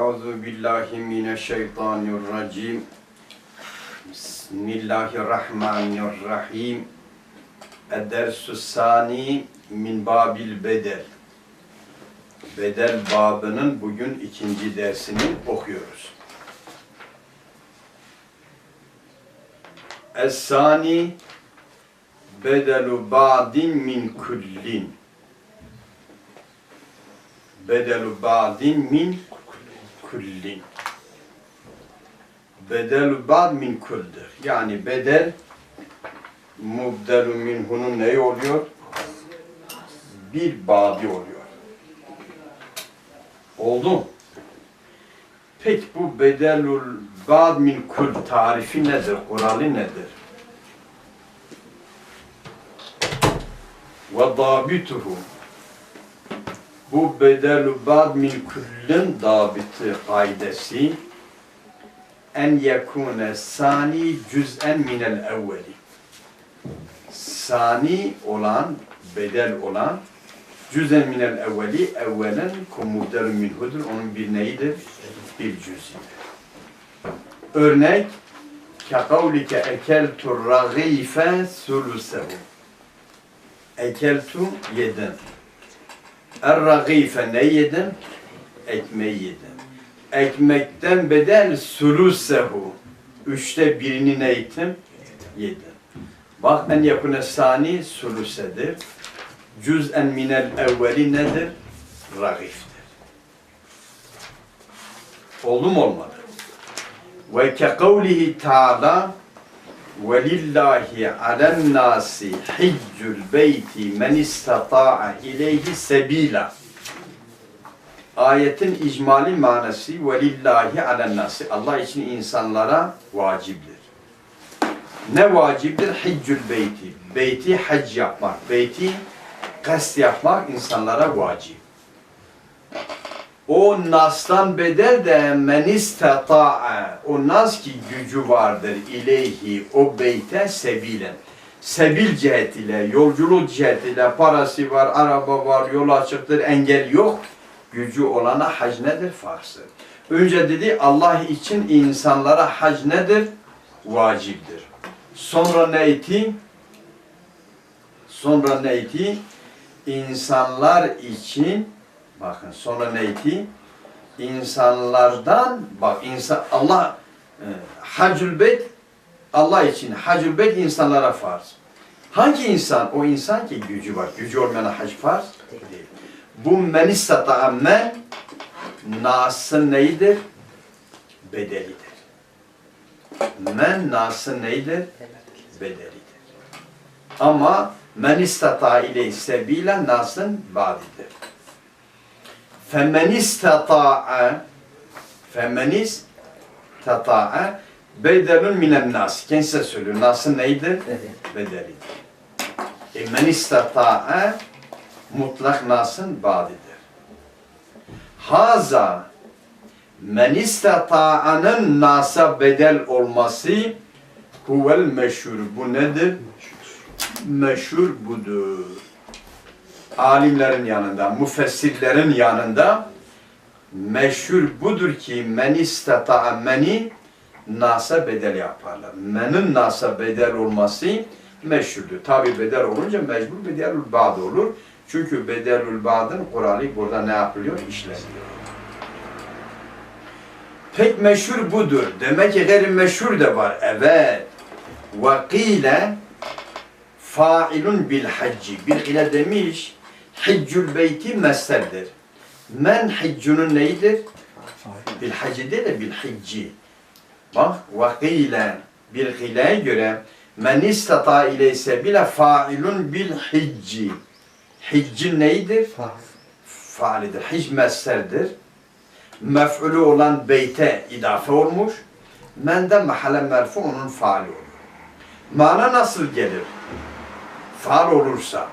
Euzu billahi mineşşeytanirracim. Bismillahirrahmanirrahim. Edersü sani min babil bedel. Bedel babının bugün ikinci dersini okuyoruz. Es-sani bedelu ba'din min kullin. Bedelu ba'din min kullin. Bedelu ba'd min kuldir. Yani bedel mubdelu minhunun neyi oluyor? Bir babi oluyor. Oldu? Peki bu bedelul ba'd min kul tarifi nedir? Kuralı nedir? Ve dabituhu bu bedelü ba'd min kullin dabiti kaidesi. En yekune sani cüz'en minel evveli. Sani olan bedel olan cüz'en minel evveli evvelen kummudelü minhudur. Onun bir neyidir? bir cüz'idir. Örnek kekavlike ekeltu ragife sulusehu. Ekeltu yedim Er-ragife ne yedin? Ekmeği yedim. Ekmekten bedel sulusehu. Üçte birini ne ettim? Yedim. Bak en yakune sani sulusedir. Cüz'en minel evveli nedir? Ragiftir. Oldu mu olmadı? Ve ke kavlihi ta'ala وَلِلَّهِ عَلَى النَّاسِ حِجُّ الْبَيْتِ مَنْ اِسْتَطَاعَ اِلَيْهِ سَب۪يلًا Ayetin icmali manası وَلِلَّهِ عَلَى النَّاسِ Allah için insanlara vaciptir. Ne vaciptir? Hiccül beyti. Beyti hac yapmak. Beyti kast yapmak insanlara vacip. O nastan bedel de men istata'a. O nas ki gücü vardır ileyhi o beyte sebilen. Sebil cihetiyle, yolculuk cihetiyle parası var, araba var, yol açıktır, engel yok. Gücü olana hac nedir? Farzdır. Önce dedi Allah için insanlara hac nedir? Vaciptir. Sonra ne etti? Sonra ne etti? İnsanlar için Bakın sonra neydi? İnsanlardan bak insan Allah e, Hacül Beyt Allah için Hacül Beyt insanlara farz. Hangi insan? O insan ki gücü var. Gücü olmayana hac farz değil. Bu men istata'a men nasın neydir? Bedelidir. Men nasın neydir? Bedelidir. Ama men istata'a ile sebile nasın badidir. فَمَنِ اسْتَطَاعَ فَمَنِ اسْتَطَاعَ bedelun minen nas. Kendisi söylüyor. Nas'ın neydi? Bedelidir. E men istata'a mutlak nas'ın badidir. Haza men istata'anın nas'a bedel olması huvel meşhur. Bu nedir? Meşhur budur alimlerin yanında, müfessirlerin yanında meşhur budur ki men istata'a meni nasa bedel yaparlar. Menin nasa bedel olması meşhurdur. Tabi bedel olunca mecbur bedelül ba'd olur. Çünkü bedelül ba'dın kuralı burada ne yapılıyor? İşleniyor. Pek meşhur budur. Demek ki gayri meşhur da var. Evet. Vakile failun bil hacci. Bir ile demiş Hiccül beyti meslerdir. Men hiccunun neyidir? Bil hacci değil de bil hicci. Bak vakile bir hileye göre men istata ileyse bile failun bil hicci. Hiccin neyidir? Faalidir. Hic meslerdir. Mef'ulü olan beyte idafe olmuş. Men de mahalle merfu onun faali olur. Mana nasıl gelir? Faal olursa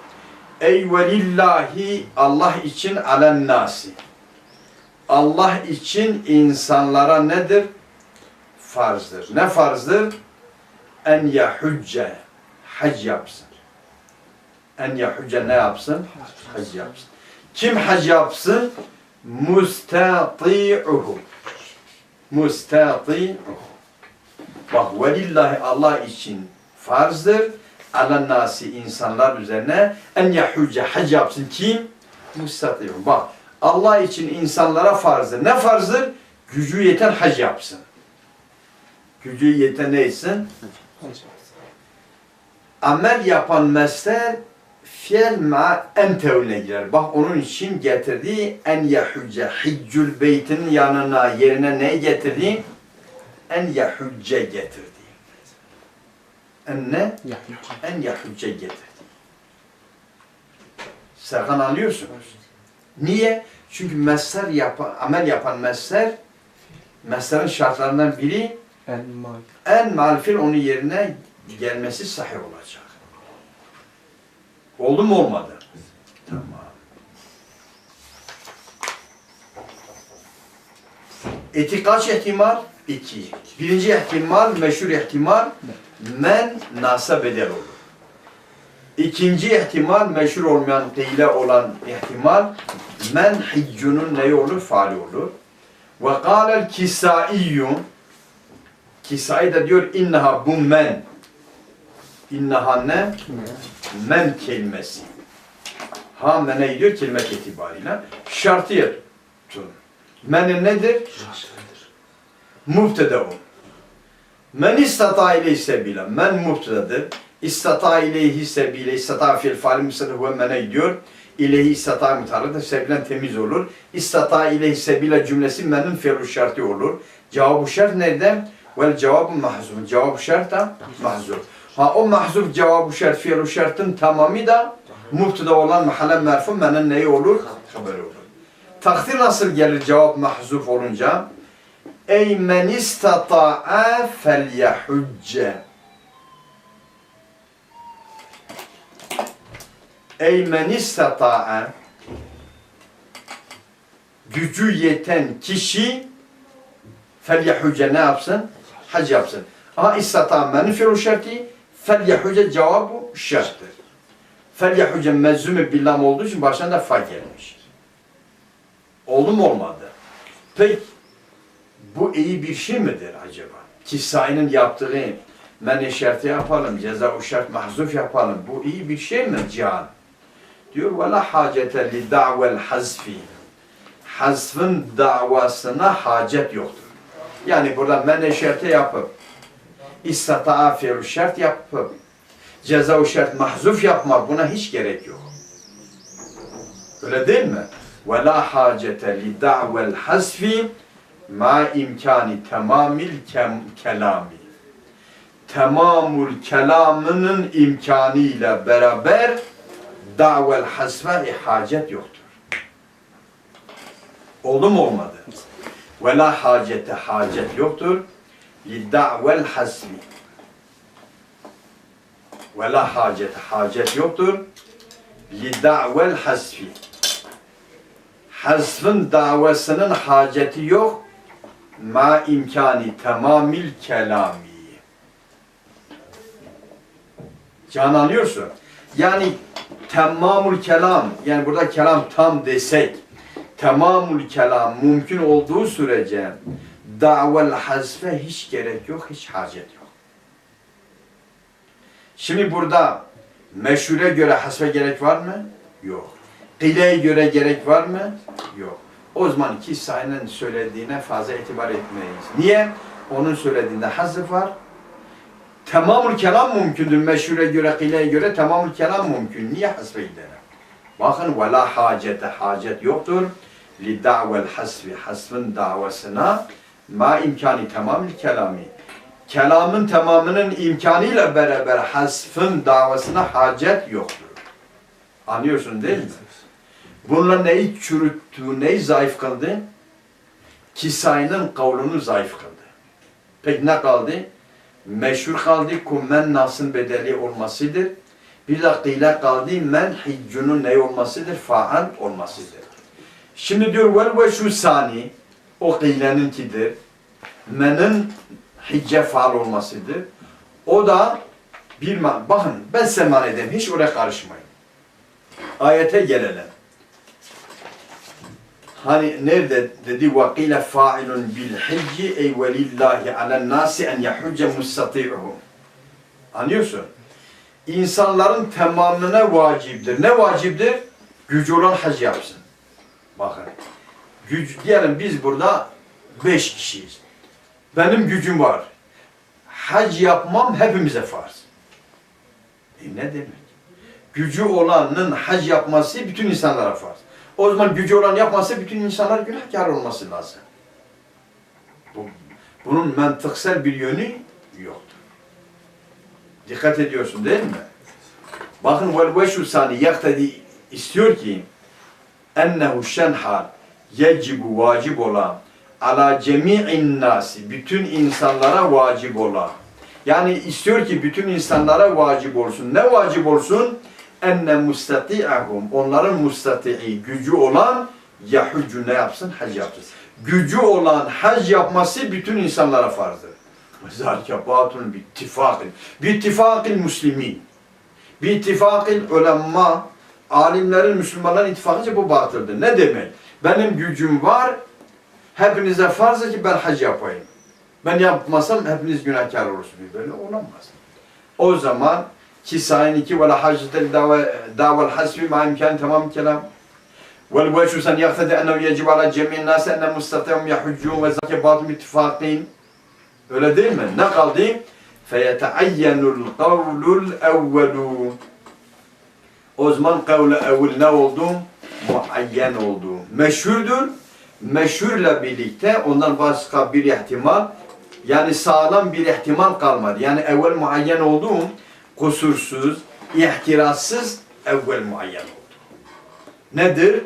Ey velillahi Allah için alen nasi. Allah için insanlara nedir? Farzdır. Ne farzdır? En yahücce. Hac yapsın. En yahücce ne yapsın? Hac yapsın. Kim hac yapsın? mustati'uhu. Mustati'uhu. Bak velillahi Allah için farzdır. Ala nasi insanlar üzerine en yahuce hac yapsın kim? Mustati'uhu. Bak Allah için insanlara farzdır. Ne farzdır? Gücü yeten hac yapsın. Gücü yeten neysin? Amel yapan mesler fiil ma en tevhine girer. Bak onun için getirdiği en yahucce hiccül beytin yanına yerine ne getirdi? En yahucce getirdi. En ne? En yahucce getirdi. Serkan anlıyorsunuz. Niye? Çünkü mesler yapan, amel yapan mesler meslerin şartlarından biri El mal. en malfil onun yerine gelmesi sahih olacak. Oldu mu olmadı? Tamam. Eti kaç ihtimal? İki. Birinci ihtimal, meşhur ihtimal, men nasa bedel olur. İkinci ihtimal, meşhur olmayan kıyle olan ihtimal, men hiccunun neyi olur? Faali olur. Ve kâlel kisaiyyum, Kisai de diyor innaha bu men. İnnaha ne? Men kelimesi. Ha mene gidiyor kelime itibariyle. Şartiyetun. Men nedir? Mubtedaun. Men istata ileyhi sebila. Men mubtedadır. İstata ileyhi sebile. İstata fiil faali misal huve mene gidiyor. İleyhi istata mutarıdır. Sebilen temiz olur. İstata ileyhi sebila cümlesi menin fiil şartı olur. Cevabı şart nerede? Vel cevabı mahzuf. Cevabı şart da mahzuf. Ha o mahzuf cevabı şart, fiil şartın tamamı da muhtada olan mahalle merfu menin neyi olur? Haberi olur. Takdir nasıl gelir cevap mahzuf olunca? Ey men istata'a fel yahucce. Ey men istata'a gücü yeten kişi fel yahucce ne yapsın? Hac yapsın. Aha istata menin fiil şartı fel yahucce cevabı şarttır. Fel yahucce mezzumi billam olduğu için başına da fa gelmiş. Oldu mu olmadı? Peki bu iyi bir şey midir acaba? Kisai'nin yaptığı men şartı yapalım, ceza şart mahzuf yapalım. Bu iyi bir şey mi can? Diyor ve la hacete li da'vel hazfi. Hazfın davasına hacet yoktur. Yani burada men şartı yapıp istata'a fiil şart yapıp ceza şart mahzuf yapmak buna hiç gerek yok. Öyle değil mi? Ve la hacete li da'vel hazfi ma imkani tamamil kem kelami. Tamamul kelamının imkanıyla beraber da'vel hasfe hacet yoktur. Oldu mu olmadı? Ve la hacete hacet yoktur. Li da'vel hasfi. Ve la hacete hacet yoktur. Li da'vel hasfi. Hasfın davasının haceti yok ma imkani tamamil kelami. Can anlıyorsun? Yani tamamul kelam, yani burada kelam tam desek, tamamul kelam mümkün olduğu sürece davel hazfe hiç gerek yok, hiç hacet yok. Şimdi burada meşhure göre hasfe gerek var mı? Yok. Kıleye göre gerek var mı? Yok. O zaman iki sayının söylediğine fazla itibar etmeyiz. Niye? Onun söylediğinde hazır var. Tamamul kelam mümkündür. Meşhure göre, kıleye göre tamamul kelam mümkün. Niye hasbe gidelim? Bakın ve la hacete hacet yoktur. Li da'vel hasbi hasbın davasına ma imkani tamamül kelami. Kelamın tamamının imkanıyla beraber hasfın davasına hacet yoktur. Anlıyorsun değil mi? Bunlar neyi çürüttü, neyi zayıf kıldı? Kisayının kavlunu zayıf kıldı. Peki ne kaldı? Meşhur kaldı kummen nasın bedeli olmasıdır. Bir de kaldı men hiccunun ne olmasıdır? Faal olmasıdır. Şimdi diyor vel ve şu sani o kıyleninkidir. Menin hicce faal olmasıdır. O da bir. Bakın ben size edeyim. Hiç oraya karışmayın. Ayete gelelim. Hani nerede dedi failun bil hicci ey velillahi alen nasi en yahudce mustati'uhu. Anlıyorsun? İnsanların tamamına vaciptir. Ne vaciptir? Gücü olan hac yapsın. Bakın. Güç, diyelim biz burada beş kişiyiz. Benim gücüm var. Hac yapmam hepimize farz. E ne demek? Gücü olanın hac yapması bütün insanlara farz. O zaman gücü olan yapması bütün insanlar günahkar olması lazım. Bu, bunun mantıksal bir yönü yoktur. Dikkat ediyorsun değil mi? Bakın vel veşu sani yaktedi istiyor ki ennehu şenhal yecibu vacip olan ala cemi'in nasi bütün insanlara vacip olan yani istiyor ki bütün insanlara vacip olsun. Ne vacip olsun? Enne mustati'ahum onların mustati'i gücü olan yahüccü ne yapsın? Hac yapsın. Gücü olan hac yapması bütün insanlara farzdır. Zalike batun bi ittifakil. Bi ittifakil muslimin. Bi ittifakil ulema alimlerin Müslümanların ittifakıca bu batıldır. Ne demek? Benim gücüm var. Hepinize farz ki ben hac yapayım. Ben yapmasam hepiniz günahkar olursunuz. Böyle olamaz. O zaman ki sahin iki ve la haccetel davel hasbi ma imkan tamam kelam. Vel veçhu sen yaktedi ennehu yecib ala cemi'in nasi enne mustatihum yahuccun ve zâke batım ittifakîn. Öyle değil mi? Ne kaldı? Feyeteayyenul kavlul evvelu. O zaman kavlu evvel ne oldu? Muayyen oldu. Meşhurdur. Meşhurla birlikte ondan başka bir ihtimal yani sağlam bir ihtimal kalmadı. Yani evvel muayyen olduğum kusursuz, ihtirassız evvel muayyen oldu. Nedir?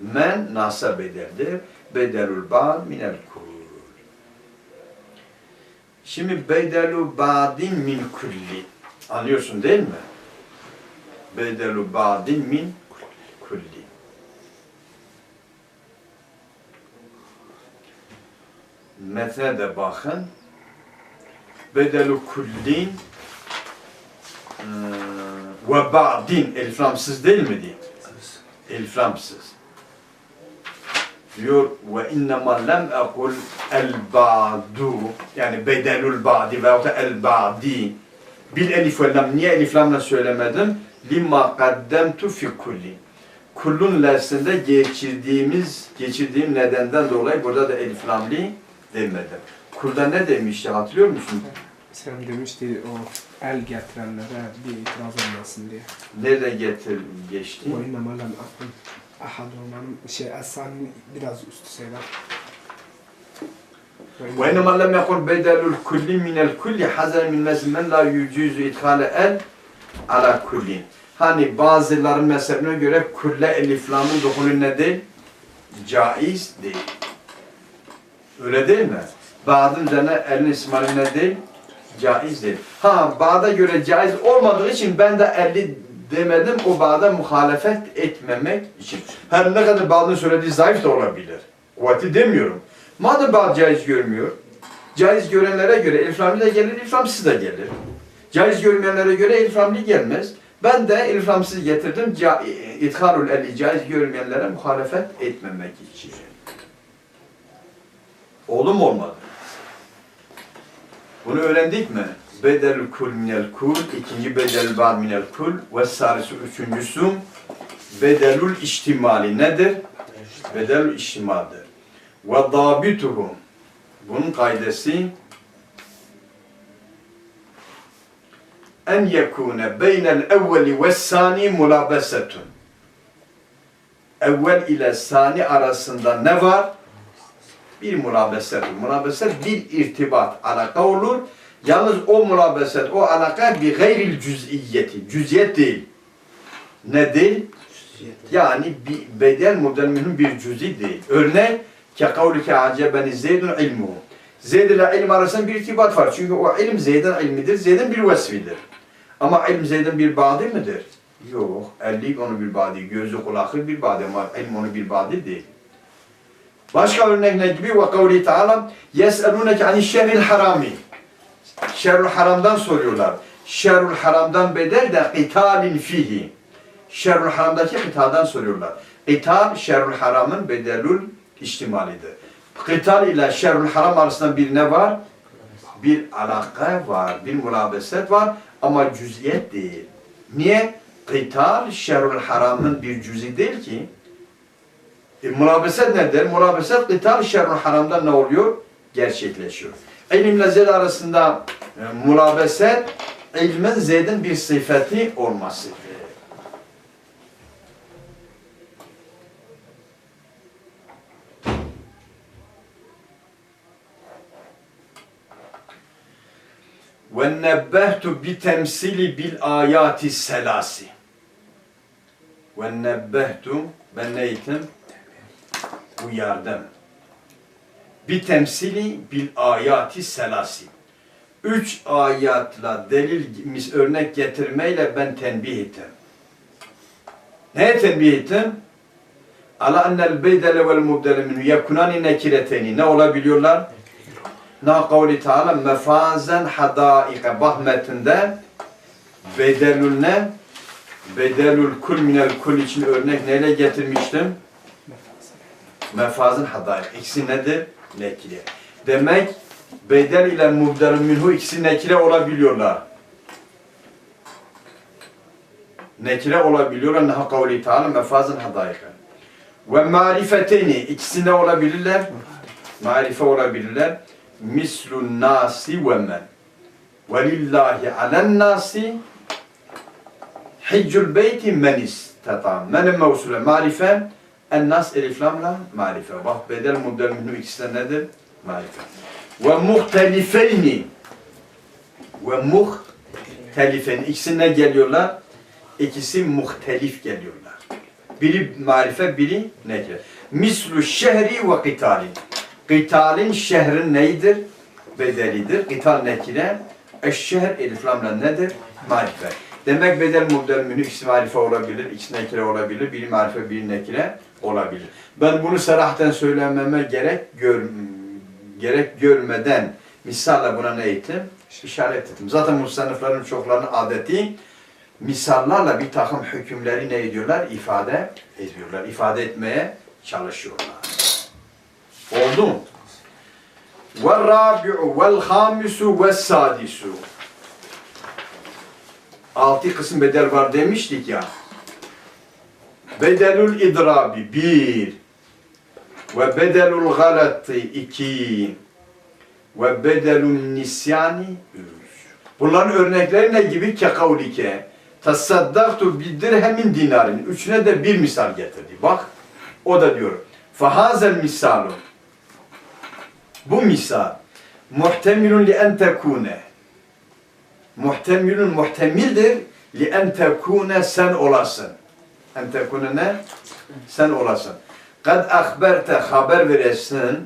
Men nasa bedeldir. Bedelul ba'd minel kul. Şimdi bedelu ba'din min kulli. Anlıyorsun değil mi? Bedelu ba'din min kulli. Metne de bakın. Bedelu kullin ve ba'din eliflamsız değil mi diye? Eliflamsız. Diyor ve innema lem ekul el ba'du yani bedelul ba'di veyahut da el ba'di bil elif ve lam niye elif lamla söylemedim? Lima kaddemtu fi kulli. Kullun lersinde geçirdiğimiz, geçirdiğim nedenden dolayı burada da elif lamli demedim. Kulda ne demişti hatırlıyor musun? Sen demişti o el getirenlere bir itiraz olmasın diye. Nereden getir geçti? O innema lem akun ahad olmanın şey Esan'ın biraz üstü şeyler. وإنما لم يقل بدل الكل من الكل حذر من mezmen la yücüzü idhale el ala kullin. Hani bazıların mezhebine göre kulle eliflamın dokunun ne değil? Caiz değil. Öyle değil mi? Bağdın üzerine elin ismali ne değil? Caiz değil. Ha bağda göre caiz olmadığı için ben de elli demedim o bağda muhalefet etmemek için. Her ne kadar bağdın söylediği zayıf da olabilir. Kuvveti demiyorum. Madem bağ caiz görmüyor, caiz görenlere göre eliflamli de gelir, eliflamsız da gelir. Caiz görmeyenlere göre eliflamli gelmez. Ben de eliflamsız getirdim, ca- itharul eli caiz görmeyenlere muhalefet etmemek için. Oldu mu olmadı? Bunu öğrendik mi? Bedelül kul minel kul, ikinci bedel bar minel kul ve sarısı üçüncüsü bedelül iştimali nedir? Bedelül iştimaldir. Ve dabituhu bunun kaidesi en yekune beynel evveli ve sani mulabesetun. Evvel ile sani arasında ne var? Bir mulabeset. Mulabeset bir irtibat, alaka olur. Yalnız o mulabeset, o alaka bir gayril cüz'iyeti. Cüz'iyet değil. Ne değil? Yani bir bedel model mühim bir cüz'i değil. Örnek ke kavlike acebeni zeydun ilmuhu. Zeyd ile ilim arasında bir irtibat var. Çünkü o ilim Zeyd'in ilmidir. Zeyd'in bir vesfidir. Ama ilim Zeyd'in bir badi midir? Yok. Ellik onun bir badi. Gözü kulakı bir badi ama ilim onun bir badi değil. Başka örnek ne gibi? Ve kavli ta'ala yes'elûneke ani şerril harami. Şerrül haramdan soruyorlar. Şerrül haramdan bedel de qitalin fihi. Şerrül haramdaki kıtadan soruyorlar. Kıtal şerrül haramın bedelül içtimalidir. Kıtal ile şerrül haram arasında bir ne var? Bir alaka var, bir mulabeset var ama cüziyet değil. Niye? Kıtal şerrül haramın bir cüzi değil ki. E, mulabeset nedir? Mulabeset kıtal şerrül haramdan ne oluyor? Gerçekleşiyor. İlimle zed arasında e, mulabeset ilmin zedin bir sıfatı olmasıdır. Ve nebbehtu bi temsili bil ayati selasi. Ve nebbehtu ben ne ettim? Uyardım. Bi temsili bil ayati selasi. Üç ayatla delil örnek getirmeyle ben tenbih ettim. Neye tenbih ettim? Ala ennel beydele vel mubdele minhu yekunani nekireteni. Ne olabiliyorlar? Na kavli taala mefazen hadaika. Bak metinde bedelül ne? Bedelül kul minel kul için örnek neyle getirmiştim? Mefazın hadaik. İkisi nedir? Nekile. Demek bedel ile mubdelü minhu ikisi nekile olabiliyorlar. Nekile olabiliyorlar. Neha kavli taala mefazın hadaika. Ve marifeteni ikisi ne olabilirler? Marife olabilirler. Mislun nasi ve men. Velillahi alen nasi Hiccül beyti men istata. Menin mevsule marife. En nas elif lamla marife. Bak bedel mubdel minhu ikisi de nedir? Marife. Ve muhtelifeyni. Ve muhtelifeyni. İkisine geliyorlar. İkisi muhtelif geliyorlar. Biri marife, biri nekre. Mislu şehri ve kıtalin. Kıtalin şehrin neydir? Bedelidir. Kıtal nekire. Eşşehr elif lamla nedir? Marife. Demek bedel mubdel münü ikisi marife olabilir, ikisi nekire olabilir, biri marife, biri nekire olabilir. Ben bunu sarahten söylememe gerek gör, gerek görmeden misalle buna ne ettim? İşaret ettim. Zaten musannıfların çoklarının adeti misallarla bir takım hükümleri ne ediyorlar? İfade ediyorlar. ifade etmeye çalışıyorlar. Oldu mu? وَالرَّابِعُ وَالْخَامِسُ وَالسَّادِسُ Altı kısım bedel var demiştik ya. Bedelül idrabi bir. Ve bedelül galati iki. Ve bedelül nisyani üç. Bunların örnekleri ne gibi? Kekavlike. Tasaddaktu bi dirhemin dinarin. Üçüne de bir misal getirdi. Bak o da diyor. Fahazel misalu. Bu misal muhtemilun li en tekune. Muhtemilun muhtemildir li en tekune sen olasın. En ne? Sen olasın. Kad akberte haber veresin.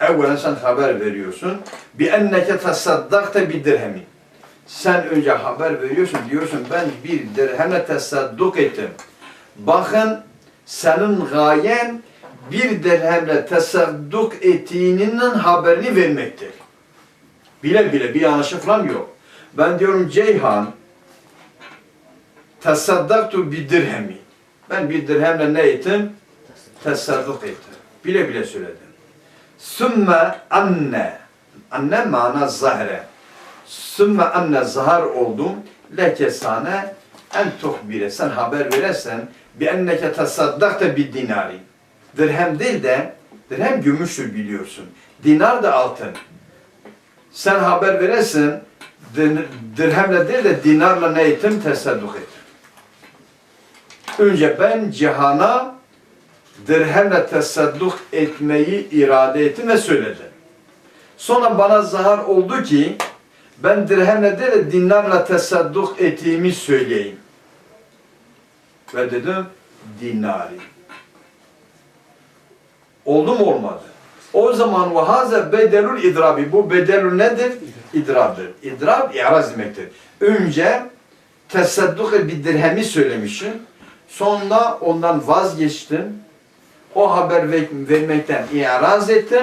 Evvelen sen haber veriyorsun. Bi enneke tasaddakte bi dirhemin. Sen önce haber veriyorsun diyorsun ben bir dirhemle tasadduk ettim. Bakın senin gayen bir dirhemle tasadduk ettiğinin haberini vermektir. Bile bile bir yanlışı falan yok. Ben diyorum Ceyhan tasaddaktu bir dirhemi. Ben bir dirhemle ne ettim? Tasadduk ettim. Bile bile söyledim. Sümme anne. Anne mana zahre. Sümme anne zahar oldum. Leke sana en tuhbire. Sen haber verirsen bi enneke tasaddakta bir dinari. Dirhem değil de dirhem gümüştür biliyorsun. Dinar da altın. Sen haber verirsin dir- dirhemle değil de dinarla ne ettim? Tesadduk ettim. Önce ben cihana dirhemle tesadduk etmeyi irade ettim ve söyledim. Sonra bana zahar oldu ki ben dirhemle değil de dinarla tesadduk ettiğimi söyleyeyim. Ve dedim dinari. Oldu mu olmadı? O zaman ve haze bedelül idrabi. Bu bedelül nedir? İdrabdır. İdrab i'raz demektir. Önce tesadduk bir dirhemi söylemişim. Sonra ondan vazgeçtim. O haber ver- vermekten i'raz ettim.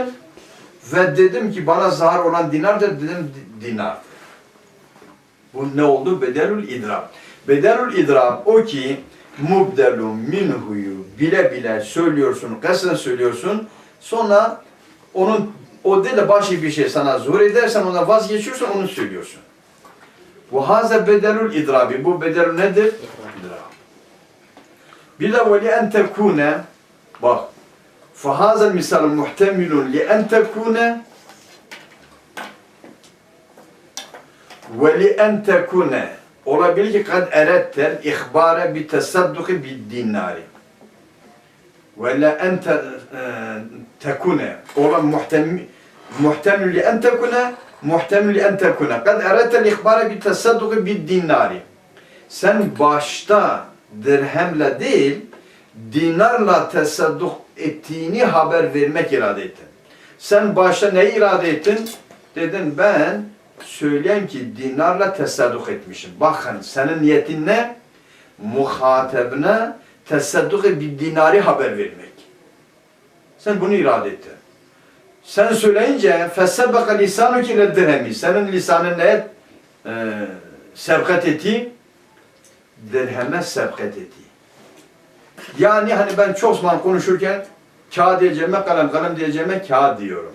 Ve dedim ki bana zahar olan dinar da dedim di- dinar. Bu ne oldu? Bedelül idrab. Bedelül idrab o ki mubdelun minhuyu bile bile söylüyorsun, kasten söylüyorsun. Sonra onun o değil de başka bir şey sana zuhur edersen ona vazgeçiyorsan onu söylüyorsun. Bu haze bedelul idrabi. Bu bedel nedir? Li en tekune bak فهذا المثال محتمل لأن تكون ولأن تكون olabilir ki kad erettel ihbare bi tesadduki bi dinari ve la en te- e, tekune olan muhtemel muhtemel li en tekune muhtemel li en tekune kad erettel ihbare bi tesadduki bi dinari sen başta dirhemle değil dinarla tesadduk ettiğini haber vermek irade ettin. Sen başta ne irade ettin? Dedin ben söyleyeyim ki dinarla tesadduk etmişim. Bakın senin niyetin ne? Muhatebine tesadduk bir dinari haber vermek. Sen bunu irade ettin. Sen söyleyince fesebeka lisanuki ile dirhemi. Senin lisanın neye e, sebkat etti? Dirheme sebkat etti. Yani hani ben çok zaman konuşurken kağıt diyeceğime kalem, kalem diyeceğime kağıt diyorum.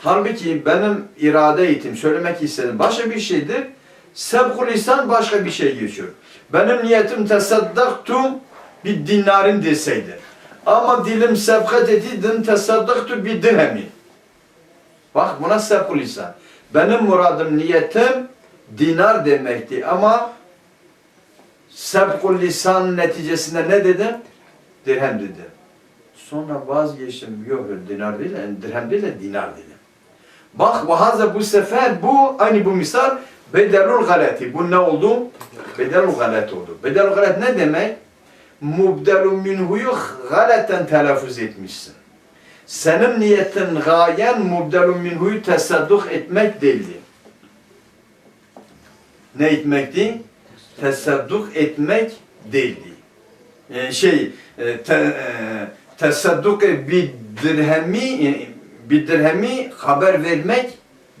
Halbuki benim irade eğitim, söylemek istedim başka bir şeydir. Sebkul lisan başka bir şey geçiyor. Benim niyetim tesaddaktum bir dinarin deseydi. Ama dilim sebkat etidin tesaddaktu bir dirhemi. Bak buna sebkul lisan. Benim muradım, niyetim dinar demekti ama sebkul lisan neticesinde ne dedim? Dirhem dedim. Sonra vazgeçtim. Yok dinar değil, yani dirhem değil de dinar dedim. Bak vahaza bu sefer bu aynı bu misal bedelul galati. Bu ne oldu? Bedelul galat oldu. Bedelul galat ne demek? Mubdelun minhuyu galaten telaffuz etmişsin. Senin niyetin gayen mubdelun minhuyu tesadduk etmek değildi. Ne etmekti? Tesadduk etmek değildi. Ee, şey, e, te, e, tesadduk bir dirhemi, e, bir dirhemi haber vermek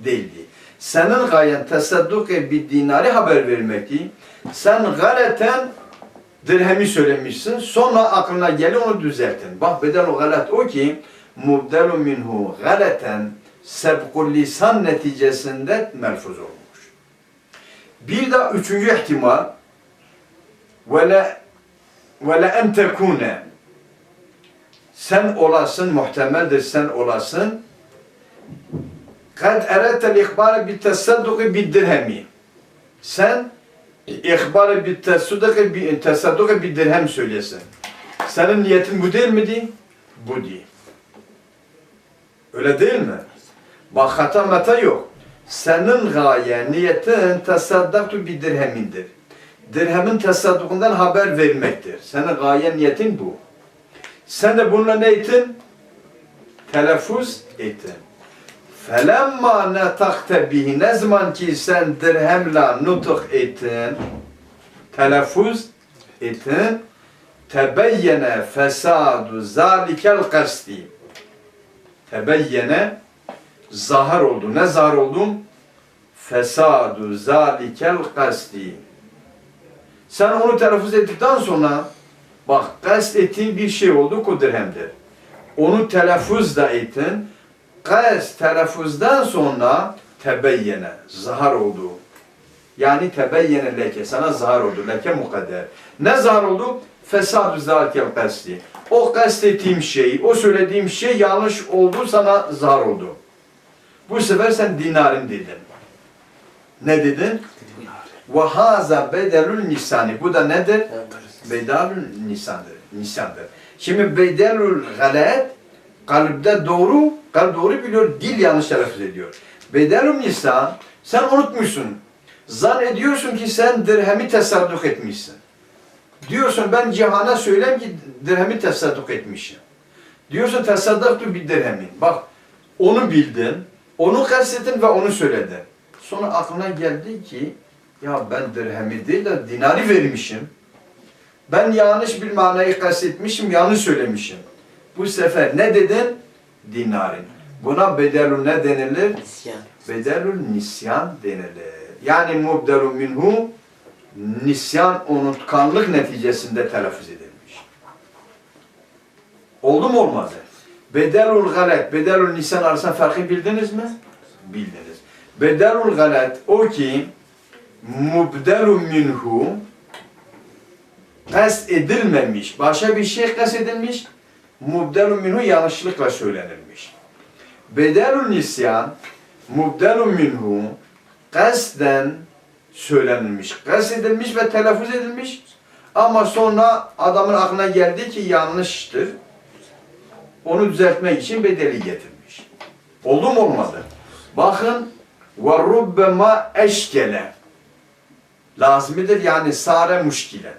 değildi. Senin gayen tesadduk bir dinari haber vermekti. Sen galeten dirhemi söylemişsin. Sonra aklına geli onu düzeltin. Bak bedel o galet o ki mubdelu minhu galeten sebkul lisan neticesinde melfuz olmuş. Bir de üçüncü ihtimal ve la ve sen olasın muhtemeldir sen olasın kad eretel ihbare bi tesadduki bi dirhemi sen ihbare bi tesadduki bi tesadduki bi dirhem söylesin senin niyetin bu değil miydi? Bu değil. Öyle değil mi? Bak hata meta yok. Senin gaye, niyetin tesadduktu bir dirhemindir. Dirhemin tesaddukundan haber vermektir. Senin gaye, niyetin bu. Sen de bununla ne ettin? Telaffuz ettin. Felemma netakte bihi ne zaman ki sen dirhemle nutuk ettin, telaffuz ettin, tebeyyene fesadu zalikel kasti. Tebeyyene zahar oldu. Ne zahar oldu? Fesadu zalikel kasti. Sen onu telaffuz ettikten sonra bak kast ettiğin bir şey oldu ku dirhemdir. Onu telaffuz da ettin. Kast telaffuzdan sonra tebeyyene zahar oldu. Yani tebeyyene leke sana zahar oldu. Leke mukadder. Ne zahar oldu? Fesadu zalikel kasti. O kastettiğim şey, o söylediğim şey yanlış oldu sana zahar oldu. Bu sefer sen dinarim dedin. Ne dedin? Ve haza bedelül nisani. Bu da nedir? Bedelül nisandır. Nisandır. Şimdi bedelül galet kalpte doğru, kalp doğru biliyor, dil yanlış telaffuz ediyor. Bedelül nisan sen unutmuşsun. Zan ediyorsun ki sen dirhemi tesadduk etmişsin. Diyorsun ben cihana söyleyeyim ki dirhemi tesadduk etmişim. Diyorsun tesadduktu bir dirhemin. Bak onu bildin, onu kastettin ve onu söyledin. Sonra aklına geldi ki ya ben dirhemi değil de dinari vermişim. Ben yanlış bir manayı kastetmişim, yanlış söylemişim. Bu sefer ne dedin? Dinarin. Buna bedelun ne denilir? İsyan. Bedelun nisyan denilir. Yani mubdelun minhu nisyan, unutkanlık neticesinde telaffuz edilmiş. Oldu mu olmadı? Bedelul galet, bedelul nisyan arasında farkı bildiniz mi? Bildiniz. Bedelul galet o ki mubdelun minhu kast edilmemiş, başa bir şey kast edilmiş, mubdelun minhu yanlışlıkla söylenilmiş. Bedelun nisyan mubdelun minhu kasten söylenilmiş, kast edilmiş ve telaffuz edilmiş ama sonra adamın aklına geldi ki yanlıştır. Onu düzeltmek için bedeli getirmiş. Oldu mu olmadı? Bakın ve rubbema eşkele lazimidir yani sare muşkile.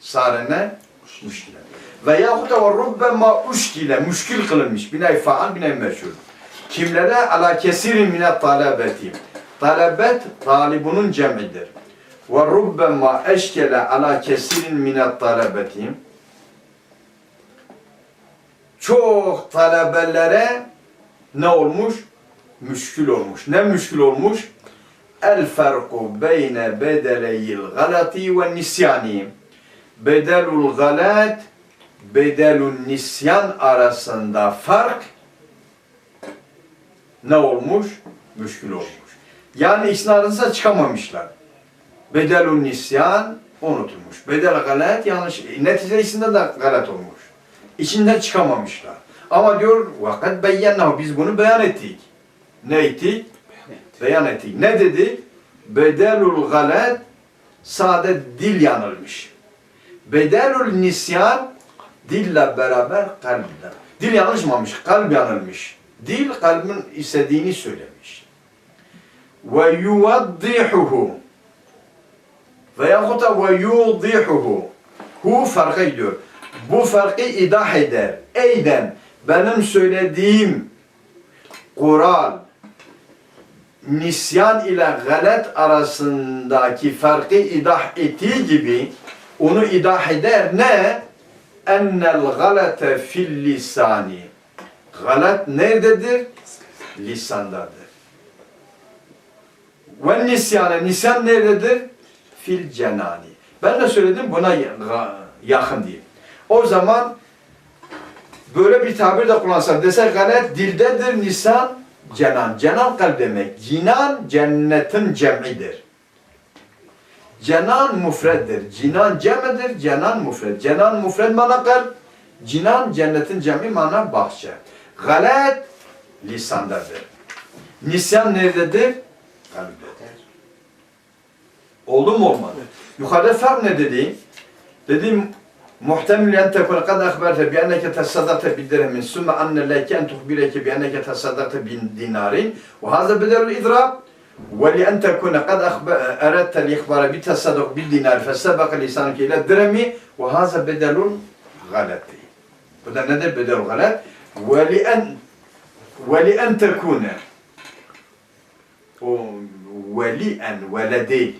Sare ne? Muşkile. Ve yahut da ve rubbema uşkile müşkil kılınmış. Binay faal binay meşhur. Kimlere? Ala kesirin mine talabeti. Talabet talibunun cemidir. Ve rubbema eşkele ala kesirin mine talabeti. Çok talebelere ne olmuş? Müşkül olmuş. Ne müşkül olmuş? El farku beyne bedeleyil galati ve nisyani. Bedelul galat, bedelun nisyan arasında fark ne olmuş? Müşkül olmuş. Yani arasında çıkamamışlar. Bedelun nisyan unutulmuş. Bedel galat yanlış. Neticede ikisinde de galat olmuş. İçinden çıkamamışlar. Ama diyor vakat beyyennahu biz bunu beyan ettik. Ne ettik? Beyan ettik. Ne dedi? Bedelul galat sade dil yanılmış. Bedelul nisyan dille beraber kalbinde. Dil yanlışmamış, kalp yanılmış. Dil kalbin istediğini söylemiş. Ve yuvaddihuhu veyahut da ve yudihuhu hu farka gidiyor. Bu farkı idah eder. Eyden benim söylediğim Kur'an nisyan ile galet arasındaki farkı idah ettiği gibi onu idah eder ne? Ennel galete fil lisani. Galet nerededir? Lisandadır. Ve nisyane, nisyan nerededir? Fil cenani. Ben de söyledim buna ya- yakın diyeyim. O zaman böyle bir tabir de kullansak desek galet dildedir nisan cenan. Cenan kalp demek. Cinan cennetin cemidir. Cenan mufreddir. Cinan cemidir. Cenan mufred. Cenan mufred mana kalp. Cinan cennetin cemi mana bahçe. Galet lisandadır. Nisyan nerededir? Kalptedir. Oldu mu olmadı? Yukarıda fark ne dedi? Dedim محتمل أن تكون قد أخبرت بأنك تصدقت بدرهم ثم أن لك أن تخبرك بأنك تصدقت بدينار وهذا بدل الإضراب. ولأن تكون قد أردت الإخبار بالتصدق بالدينار فسبق لسانك إلى الدرهم وهذا بدل غلط بدل ندر بدل غلط ولأن ولأن تكون ولأن ولدي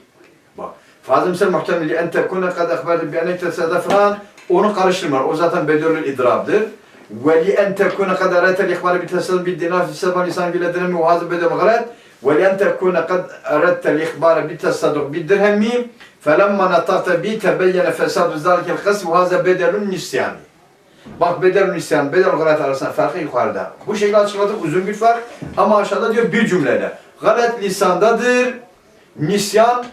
muhtemel li en tekune kad akberde bi enek tesede falan onu karıştırma. O zaten bedelül idrabdır. Ve li en tekune kad aratel ihbarı bi tesede bi dinar fi sebab lisan bile dirhemi ve hazı bedel galat. Ve li en tekune kad aratel ihbarı bi tesede bi dirhemi felemma natakta bi tebeyyene fesadu zalikel kası ve hazı bedelün nisyani. Bak bedel nisyan, bedel galat arasında farkı yukarıda. Bu şekilde açıkladık uzun bir fark ama aşağıda diyor bir cümlede. Galat lisandadır, nisyan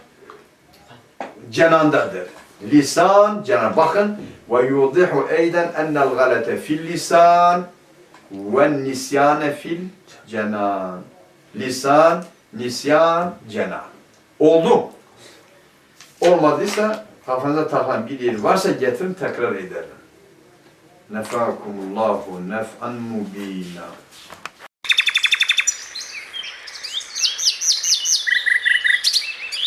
cenandadır. Lisan, cenan. Bakın eyden ennel galate fil lisan ve nisyane fil cenan. Lisan, nisyan, cenan. Oldu. Olmadıysa kafanıza takılan bir yer varsa getirin tekrar edelim. Nefakumullahu nef'an mubina.